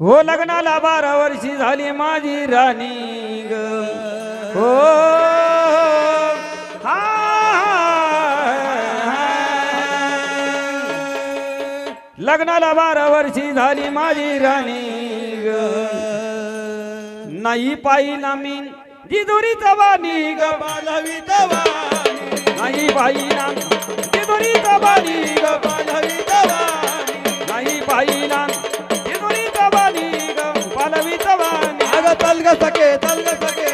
हो लग्नाला बारा वर्षी झाली माझी राणी ग. हो लग्नाला बारा वर्षी झाली माझी राणी ग. नाही पायी ना मी जिदुरी जवानी ग. बालवी जवानी नाही पायी ना जिदुरी जवानी ग. बालवी जवानी नाही पायी ना పలవితవాణి. పలవితవాణి ఆగ తల్గ సకే తల్గ సకే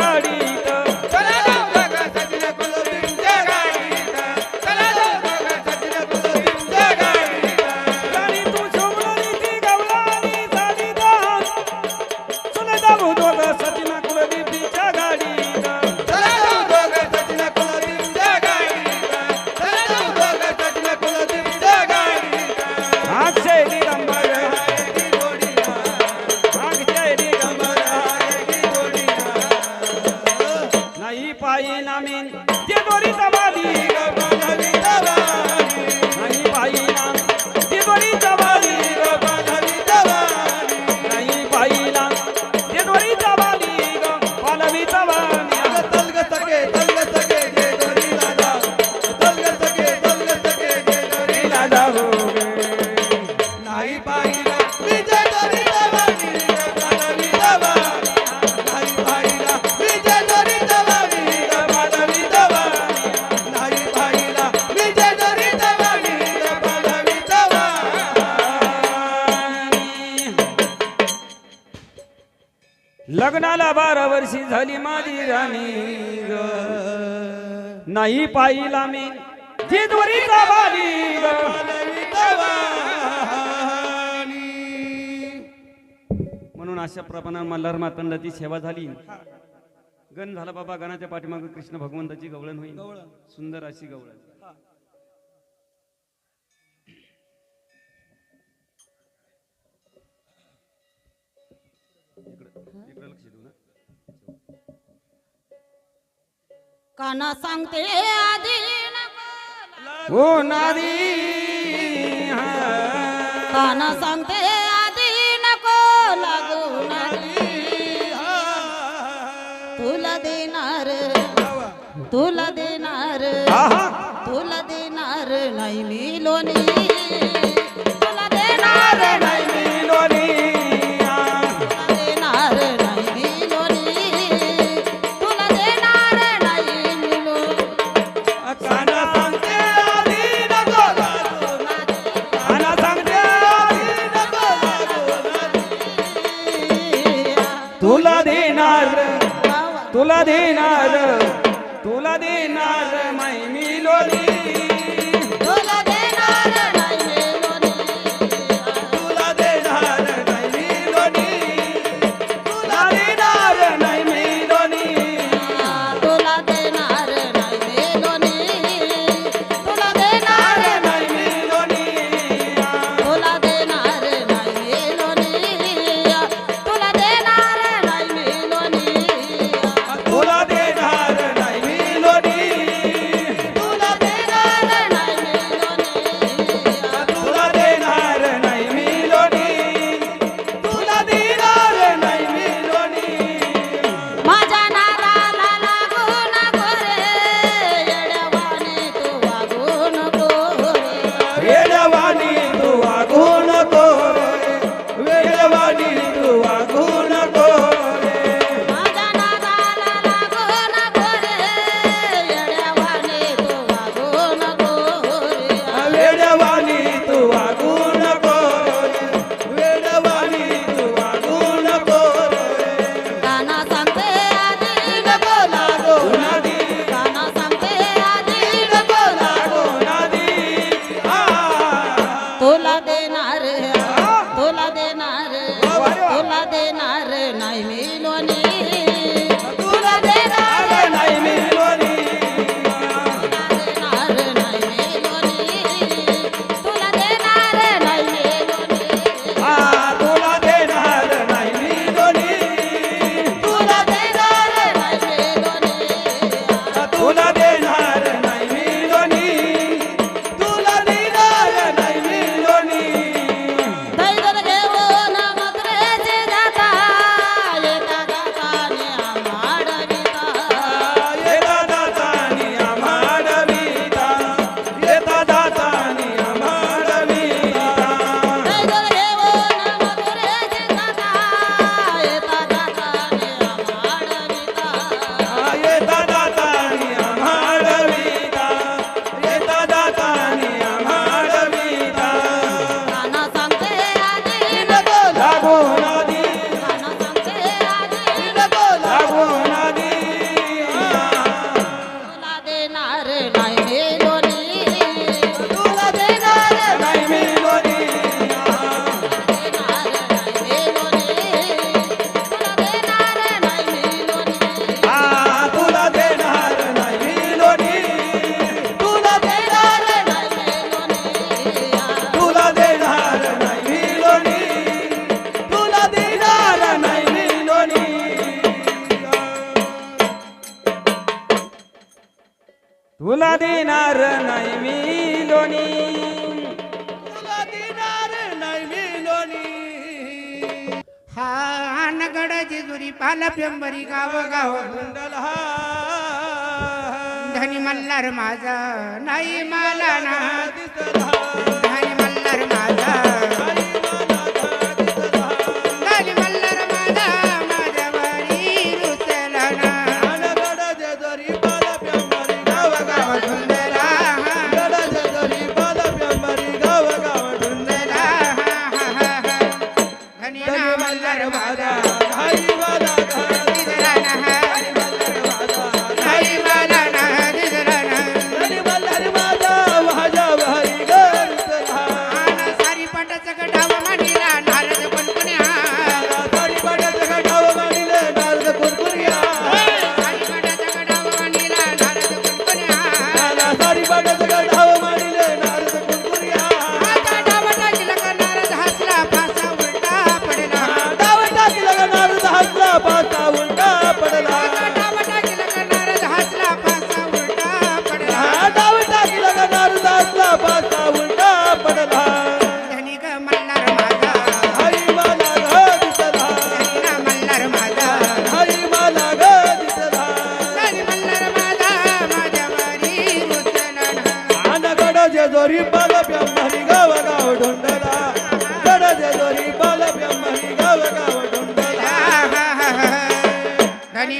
गाड़ी झाली माझी राणी नाही पाहिला मी जिद्वरीचा बाली म्हणून अशा प्रमाणात मल्हार मातंडाची सेवा झाली गण झाला बाबा गणाच्या पाठीमागे कृष्ण भगवंताची गवळण होईल. सुंदर अशी गवळण. काना सांगते आधी हो नारी काना सांगते आधी नको लागू नारी. तुला देणार तुला देणार तुला देणार नाही मी लोणी. देणार तुला देणार. कालप्यंबरी पेंबरी गाव गाव गुंडल धनी मल्हार माझा नाही मला ना. दिसला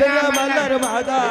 धनी गण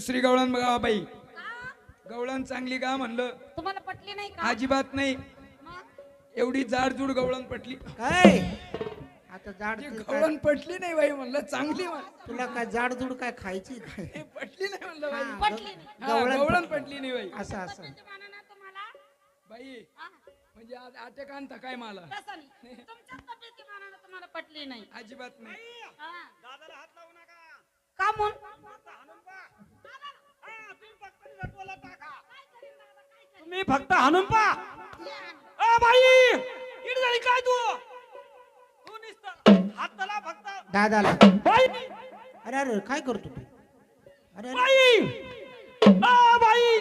दुसरी गवळण बघा बाई. गवळण चांगली का म्हणलं? तुम्हाला पटली नाही का? अजिबात नाही. मग? एवढी जाडजूड गवळण पटली. काय? आता जाड गवळण पटली नाही बाई म्हणलं चांगली म्हण. तुला काय जाडजूड काय खायची? काय हे पटली नाही म्हणलं बाई. हा, पटली नाही. हा, गवळण गवळण पटली. नाही बाई. असं असं. पद्धतीचं मानानं तुम्हाला. बाई हा, म्हणजे आज आटेकांत काय मला? तसं नाही. तुमच्याच तब्येती मानानं तुम्हाला पटली नाही. अजिबात नाही. हा. का म्हणून? तुम्ही फक्त हाणून पा अ बाई इड झाली काय तू? तू नुसतं. हात तला फक्त दादाला. बाई. अरे अरे काय करतो तू? अरे बाई. बाई.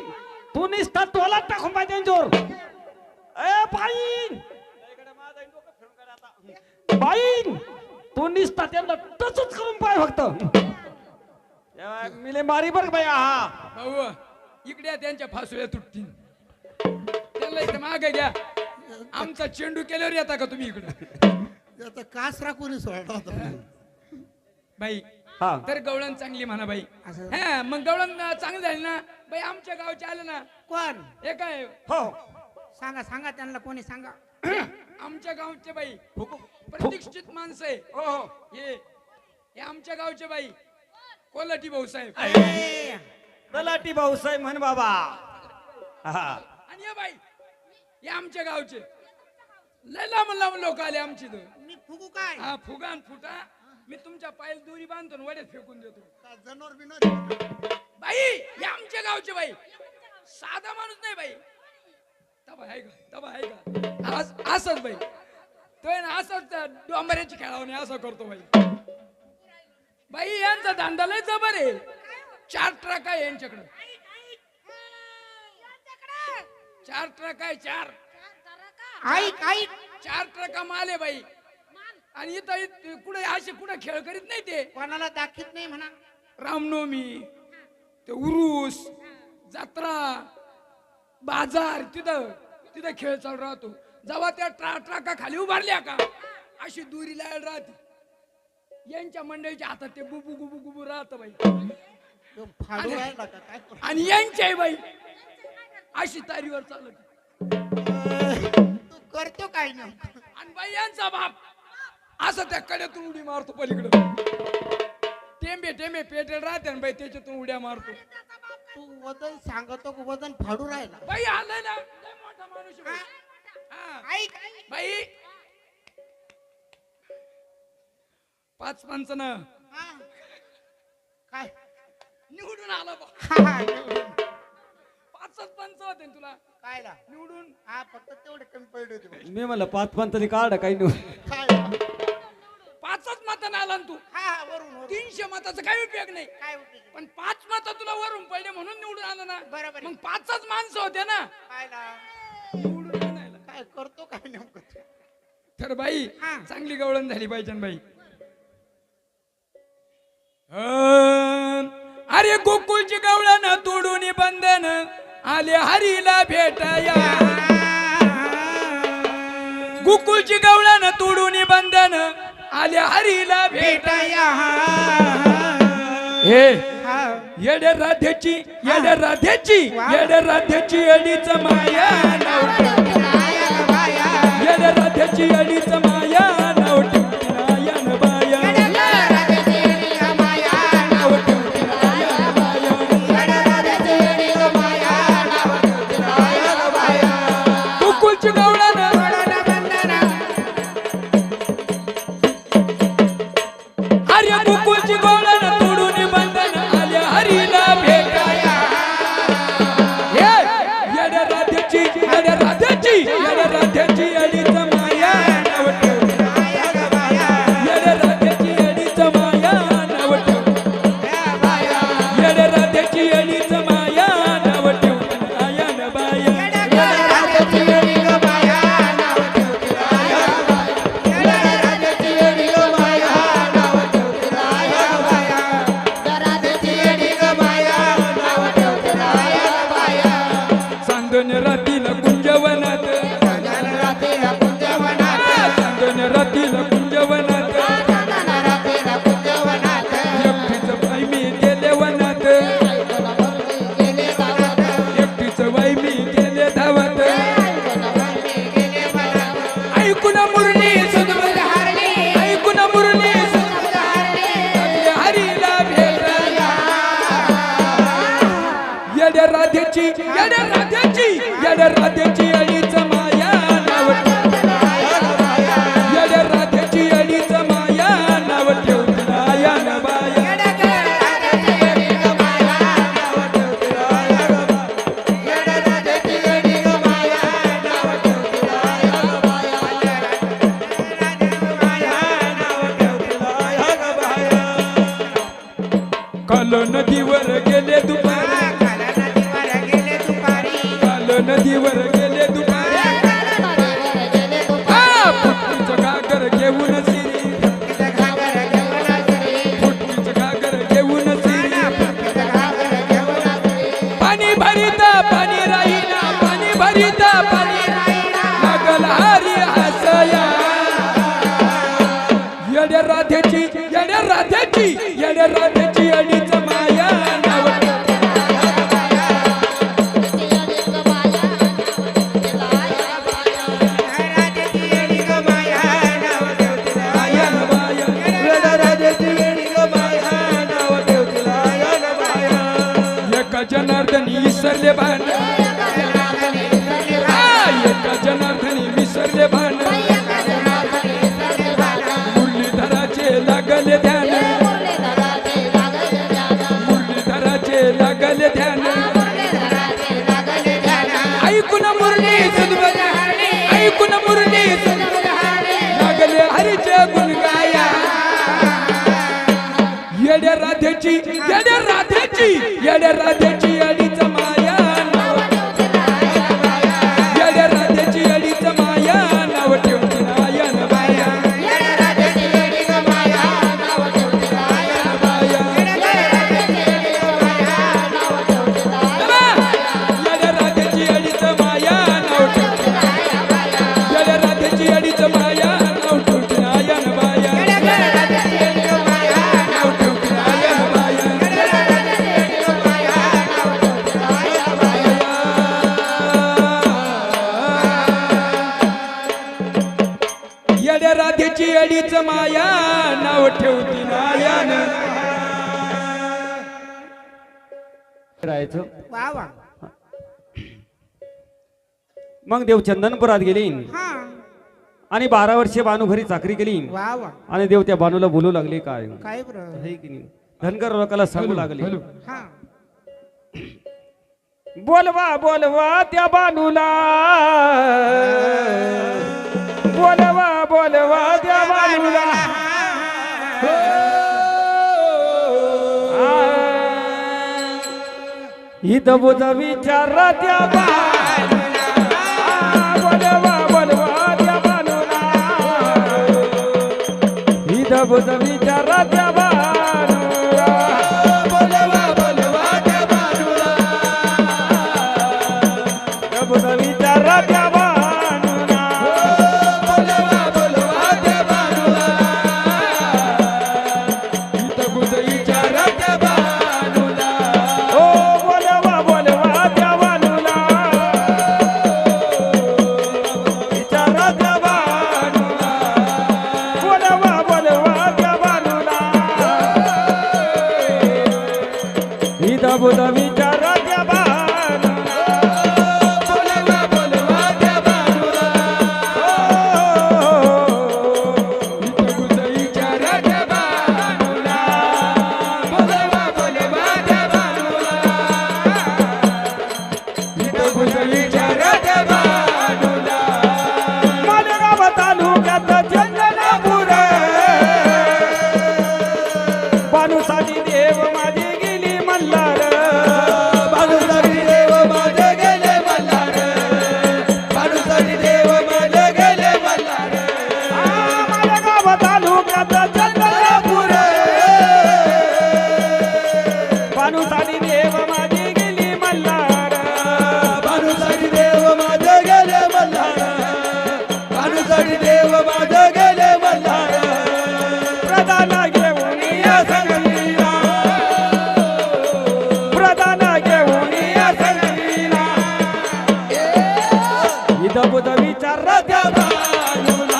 तू नुसता तोला टाकून पाहिजे त्यांच्यावर ए बाई. बाई तू नुसता त्यांना तसंच करून पाय फक्त. मिले मारी बरं बाई हा भाऊ इकडे या, त्यांच्या फासुल्या तुटतील त्यांना इथं मागे घ्या. आमचा चेंडू केल्यावर येता का तुम्ही इकडे? आता सोडला होता? बाई हा. तर गवळण चांगली म्हणा बाई. असं? हा मग गवळण चांगली झाली ना? बाई आमच्या गावचे आले ना? कोण? हे काय? हो. सांगा सांगा त्यांना कोणी सांगा? आमच्या गावचे बाई. प्रतिष्ठित माणसं आहे. हो हो. हे हे आमच्या गावचे बाई. कोलाटी भाऊसाहेब तलाटी भाऊसाहेब म्हण बाबा. हा. आणि हे बाई हे आमच्या गावचे. लय लांब लांब लोक आले आमची इथं. मी फुगू काय? हा फुगा आणि फुटा. मी तुमच्या पायाला दोरी बांधतो आणि वड्यात फेकून देतो. काय जनावर बिनावर बाई हे आमच्या गावचे बाई. साधा माणूस नाही बाई. तबा आहे का? तबा आहे का? आज- असंच बाई. तो आहे ना असंच त्या डोंबऱ्याची खेळावणे असं करतो बाई. बाई यांचा धंदा लय जबर आहे. चार ट्रक आहे यांच्याकडे. चार ट्रक आहे चार. ऐक ऐक. चार ट्रका माल आहे बाई. आणि इथं कुठे असे कुठे खेळ करीत नाही ते. कोणाला दाखीत नाही म्हणा. रामनवमी ते उरूस जत्रा बाजार तिथं तिथं खेळ चालू राहतो. जेव्हा त्या ट्रा ट्राका खाली उभारल्या का? अशी दुरी लायल राहते. यांच्या मंडळीच्या हातात ते गुबू गुबू गुबू राहत बाई. तो फाडू राहिला का? काय करू? आणि यांच्या बाई. अशी तारीवर चालत तू करतो काय नेमकं आणि बाई यांचा बाप असं त्या कड्यातून उडी मारतो पलीकडं. टेंबे टेंबे पेटेल राहते आणि बाई त्याच्यातून उड्या मारतो. तू वजन सांगतो का? वजन फाडू राहिला. बाई आलाय ना लय मोठा माणूस आहे बाई. हा. ऐक. बाई पाच पंचन हा. काय निवडून आला बा. पाचच पंच होते ना तुला काय ला? निवडून हा फक्त तेवढे कमी पडले होते बघ. मी म्हणलं पाच पंचाची काढ काही नाही काय ला? पाचच मतानं आला ना तू हा हा वरून वरून तीनशे मताचा काही उपयोग नाही काय उपयोग? पण पाच मत तुला वरून पडले म्हणून निवडून आला ना बरोबर आहे. मग पाचच माणसं होते ना काय ला? निवडून आणायला काय करतो काय नेमकं? तर बाई हा. चांगली गवळण झाली पाहिजे ना बाई अरे गोकुळची गवळण तोडून बंधन आले हरीला भेटाया. गोकुळची गवळण तोडून बंधन आले हरीला भेटाया. हे हा. येडे राधेची येडे राधेची येडे राधेची अडीच माया. येडे राधेची अडीच माया. काल नदीवर भान एका जनार्दनी विसरले भान मुरलीधराचे लागले ध्यान. मुरलीधराचे लागले ध्यान. ऐकून मुरली ऐकून मुरली लागले हरीचे गुण गाया. येड्या राधेची येड्या राधेची येड्या राधेची. ठेवती नायान राहायचो वा वा. गेली. आणि बारा वर्षे बानूभरी चाकरी केली. आणि देव त्या बानूला बोलू लागले काय हो? धनगर लोकाला सांगू लागले. बोलवा बोलवा त्या बानूला. बोलवा बोलवा त्या बानूला. ही दबोदबीच्या राजा guitarra te abano